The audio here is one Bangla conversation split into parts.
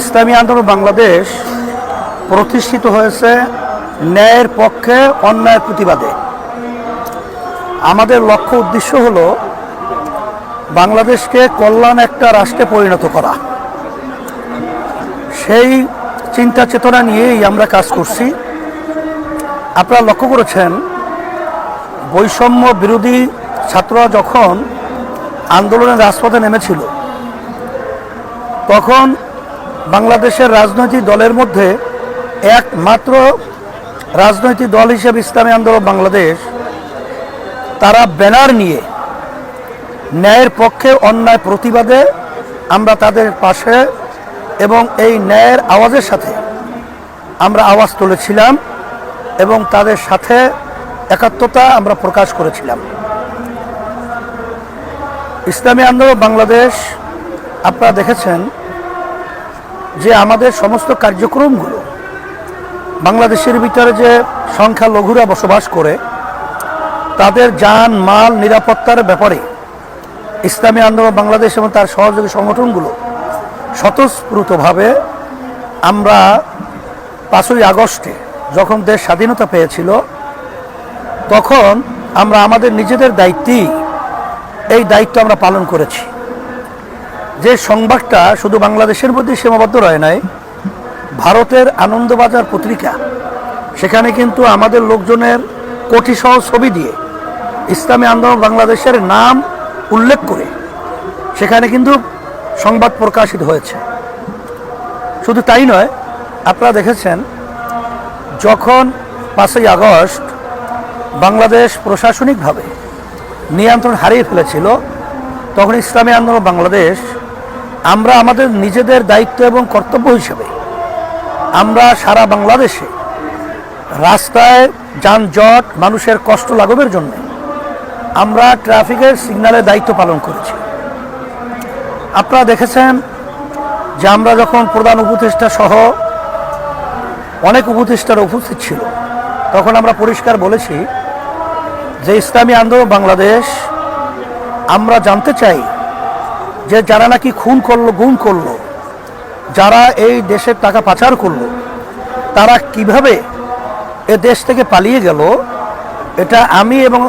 ইসলামী আন্দোলন বাংলাদেশ প্রতিষ্ঠিত হয়েছে ন্যায়ের পক্ষে অন্যায়ের প্রতিবাদে। আমাদের লক্ষ্য উদ্দেশ্য হলো বাংলাদেশকে কল্যাণ একটা রাষ্ট্রে পরিণত করা। সেই চিন্তা চেতনা নিয়েই আমরা কাজ করছি। আপনারা লক্ষ্য করেছেন, বৈষম্য বিরোধী ছাত্ররা যখন আন্দোলনের রাজপথে নেমেছিল, তখন বাংলাদেশের রাজনৈতিক দলের মধ্যে একমাত্র রাজনৈতিক দল হিসেবে ইসলামী আন্দোলন বাংলাদেশ, তারা ব্যানার নিয়ে ন্যায়ের পক্ষে অন্যায় প্রতিবাদে আমরা তাদের পাশে এবং এই ন্যায়ের আওয়াজের সাথে আমরা আওয়াজ তুলেছিলাম এবং তাদের সাথে একাত্মতা আমরা প্রকাশ করেছিলাম। ইসলামী আন্দোলন বাংলাদেশ, আপনারা দেখেছেন যে আমাদের সমস্ত কার্যক্রমগুলো বাংলাদেশের ভিতরে যে সংখ্যালঘুরা বসবাস করে, তাদের যান, মাল, নিরাপত্তার ব্যাপারে ইসলামী আন্দোলন বাংলাদেশ এবং তার সহযোগী সংগঠনগুলো স্বতঃস্ফূর্তভাবে আমরা পাঁচই আগস্টে যখন দেশ স্বাধীনতা পেয়েছিল, তখন আমরা আমাদের নিজেদের দায়িত্বেই এই দায়িত্ব আমরা পালন করেছি। যে সংবাদটা শুধু বাংলাদেশের মধ্যে সীমাবদ্ধ রয় নাই, ভারতের আনন্দবাজার পত্রিকা, সেখানে কিন্তু আমাদের লোকজনের কোটিসহ ছবি দিয়ে ইসলামী আন্দোলন বাংলাদেশের নাম উল্লেখ করে সেখানে কিন্তু সংবাদ প্রকাশিত হয়েছে। শুধু তাই নয়, আপনারা দেখেছেন যখন পাঁচই আগস্ট বাংলাদেশ প্রশাসনিকভাবে নিয়ন্ত্রণ হারিয়ে ফেলেছিল, তখন ইসলামী আন্দোলন বাংলাদেশ আমরা আমাদের নিজেদের দায়িত্ব এবং কর্তব্য হিসেবে আমরা সারা বাংলাদেশে রাস্তায় যানজট, মানুষের কষ্ট লাঘবের জন্য আমরা ট্রাফিকের সিগন্যালের দায়িত্ব পালন করেছি। আপনারা দেখেছেন যে আমরা যখন প্রধান উপদেষ্টা সহ অনেক উপদেষ্টার উপস্থিত ছিল, তখন আমরা পরিষ্কার বলেছি যে ইসলামী আন্দোলন বাংলাদেশ, আমরা জানতে চাই যে যারা নাকি খুন করল, গুম করল, যারা এই দেশের টাকা পাচার করল, তারা কীভাবে এ দেশ থেকে পালিয়ে গেল, এটা আমি এবং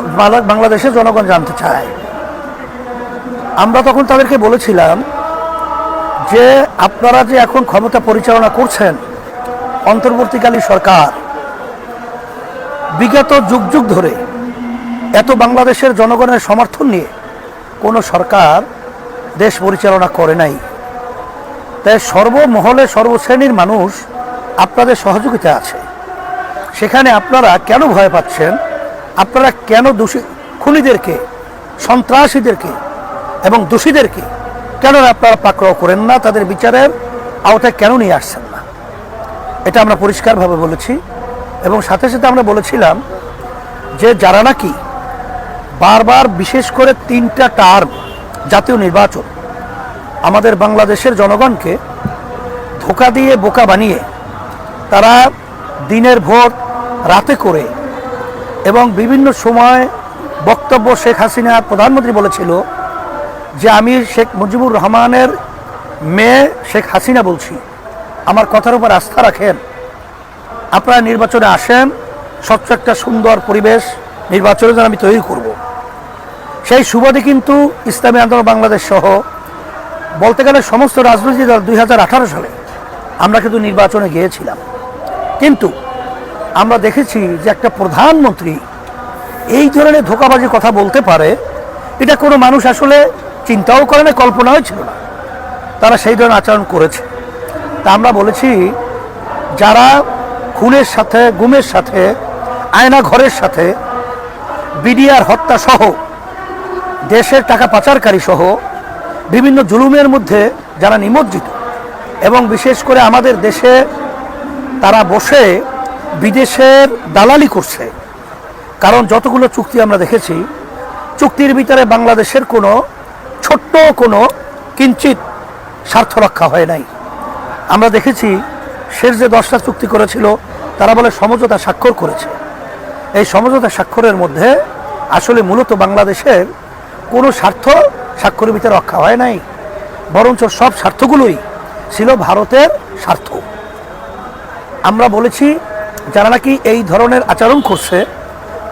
বাংলাদেশের জনগণ জানতে চায়। আমরা তখন তাদেরকে বলেছিলাম যে আপনারা যে এখন ক্ষমতা পরিচালনা করছেন, অন্তর্বর্তীকালীন সরকার, বিগত যুগ যুগ ধরে এত বাংলাদেশের জনগণের সমর্থন নিয়ে কোনো সরকার দেশ পরিচালনা করে নাই। তাই সর্বমহলে সর্বশ্রেণীর মানুষ আপনাদের সহযোগিতা আছে। সেখানে আপনারা কেন ভয় পাচ্ছেন? আপনারা কেন দোষী খুনিদেরকে, সন্ত্রাসীদেরকে এবং দোষীদেরকে কেন আপনারা পাকড়াও করেন না? তাদের বিচারের আওতায় কেন নিয়ে আসছেন না? এটা আমরা পরিষ্কারভাবে বলেছি এবং সাথে সাথে আমরা বলেছিলাম যে যারা নাকি বারবার বিশেষ করে তিনটা টার্ম জাতীয় নির্বাচন। আমাদের বাংলাদেশের জনগণকে ধোকা দিয়ে বোকা বানিয়ে তারা দিনের ভোট রাতে করে এবং বিভিন্ন সময় বক্তব্য শেখ হাসিনা প্রধানমন্ত্রী বলেছিল যে, আমি শেখ মুজিবুর রহমানের মেয়ে শেখ হাসিনা বলছি। আমার কথার উপর আস্থা রাখেন। আপনারা নির্বাচনে আসেন। স্বচ্ছ একটা সুন্দর পরিবেশ নির্বাচনের জন্য আমি তৈরি করব। সেই সুবাদে কিন্তু ইসলামী আন্দোলন বাংলাদেশ সহ বলতে গেলে সমস্ত রাজনৈতিক দল দুই হাজার আঠারো সালে আমরা কিন্তু নির্বাচনে গিয়েছিলাম। কিন্তু আমরা দেখেছি যে একটা প্রধানমন্ত্রী এই ধরনের ধোকাবাজি কথা বলতে পারে, এটা কোনো মানুষ আসলে চিন্তাও করে না, কল্পনাও ছিল না। তারা সেই ধরনের আচরণ করেছে। তা আমরা বলেছি, যারা খুনের সাথে, গুমের সাথে আয়না ঘরের সাথে, বিডিআর হত্যা সহ দেশের টাকা পাচারকারী সহ বিভিন্ন জুলুমের মধ্যে যারা নিমজ্জিত এবং বিশেষ করে আমাদের দেশে তারা বসে বিদেশের দালালি করছে। কারণ যতগুলো চুক্তি আমরা দেখেছি, চুক্তির ভিতরে বাংলাদেশের কোনো ছোট্ট কোনো কিঞ্চিত স্বার্থ রক্ষা হয় নাই। আমরা দেখেছি, শেষ যে দশটা চুক্তি করেছিল, তারা বলে সমঝোতা স্বাক্ষর করেছে। এই সমঝোতা স্বাক্ষরের মধ্যে আসলে মূলত বাংলাদেশের কোনো স্বার্থ স্বাক্ষরের ভিতরে রক্ষা হয় নাই, বরঞ্চ সব স্বার্থগুলোই ছিল ভারতের স্বার্থ। আমরা বলেছি, যারা নাকি এই ধরনের আচরণ করছে,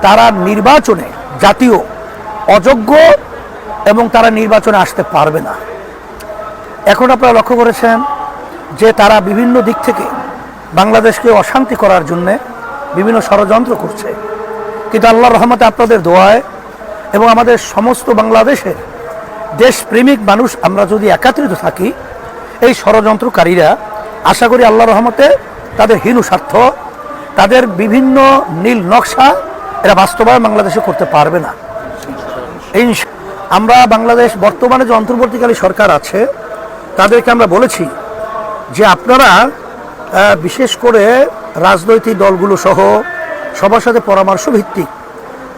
তারা নির্বাচনে জাতীয় অযোগ্য এবং তারা নির্বাচনে আসতে পারবে না। এখন আপনারা লক্ষ্য করেছেন যে তারা বিভিন্ন দিক থেকে বাংলাদেশকে অশান্তি করার জন্যে বিভিন্ন ষড়যন্ত্র করছে। কিন্তু আল্লাহ রহমতে আপনাদের দোয়ায় এবং আমাদের সমস্ত বাংলাদেশের দেশপ্রেমিক মানুষ আমরা যদি একাত্রিত থাকি, এই ষড়যন্ত্রকারীরা, আশা করি আল্লাহ রহমতে তাদের হীন স্বার্থ, তাদের বিভিন্ন নীল নকশা এরা বাস্তবায়ন বাংলাদেশে করতে পারবে না। এই আমরা বাংলাদেশ বর্তমানে যে অন্তর্বর্তীকালী সরকার আছে, তাদেরকে আমরা বলেছি যে আপনারা বিশেষ করে রাজনৈতিক দলগুলো সহ সবার সাথে পরামর্শ ভিত্তিক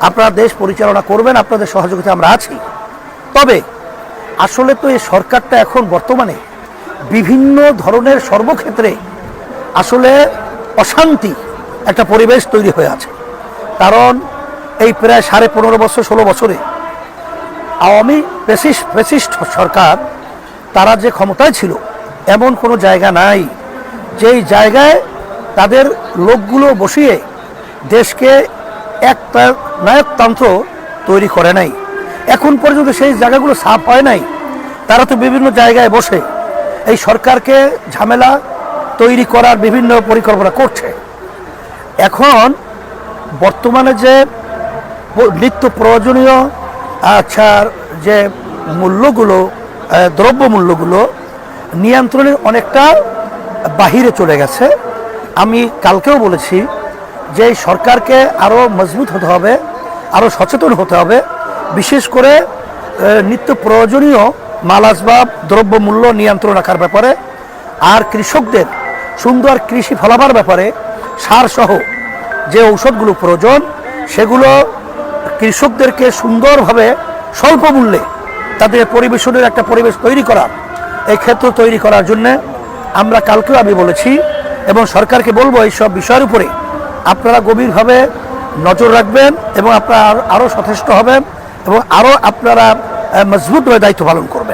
আপনারা দেশ পরিচালনা করবেন, আপনাদের সহযোগিতা আমরা আছি। তবে আসলে তো এই সরকারটা এখন বর্তমানে বিভিন্ন ধরনের সর্বক্ষেত্রে আসলে অশান্তি একটা পরিবেশ তৈরি হয়ে আছে। কারণ এই প্রায় সাড়ে পনেরো বছর, ষোলো বছরে আওয়ামী পেসিস্ট পেসিস্ট সরকার, তারা যে ক্ষমতায় ছিল, এমন কোনো জায়গা নাই। যেই জায়গায় তাদের লোকগুলো বসিয়ে দেশকে একটা নায়কতন্ত্র তৈরি করে নাই। এখন পর্যন্ত সেই জায়গাগুলো সাফ হয় নাই। তারা তো বিভিন্ন জায়গায় বসে এই সরকারকে ঝামেলা তৈরি করার বিভিন্ন পরিকল্পনা করছে। এখন বর্তমানে যে নিত্য প্রয়োজনীয় আচ্ছা যে মূল্যগুলো দ্রব্য মূল্যগুলো নিয়ন্ত্রণের অনেকটা বাহিরে চলে গেছে। আমি কালকেও বলেছি যে সরকারকে আরও মজবুত হতে হবে। আরও সচেতন হতে হবে। বিশেষ করে নিত্য প্রয়োজনীয় মাল আসবাব দ্রব্য মূল্য নিয়ন্ত্রণ রাখার ব্যাপারে আর কৃষকদের সুন্দর কৃষি ফলাবার ব্যাপারে সারসহ যে ঔষধগুলো প্রয়োজন, সেগুলো কৃষকদেরকে সুন্দরভাবে স্বল্প মূল্যে তাদের পরিবেশনের একটা পরিবেশ তৈরি করা, এই ক্ষেত্র তৈরি করার জন্য আমরা কালকেও আমি বলেছি এবং সরকারকে বলব এই সব বিষয়ের উপরে। আপনারা গভীরভাবে নজর রাখবেন এবং আপনারা আরও সচেষ্ট হবেন এবং আরও আপনারা মজবুত হয়ে দায়িত্ব পালন করবেন।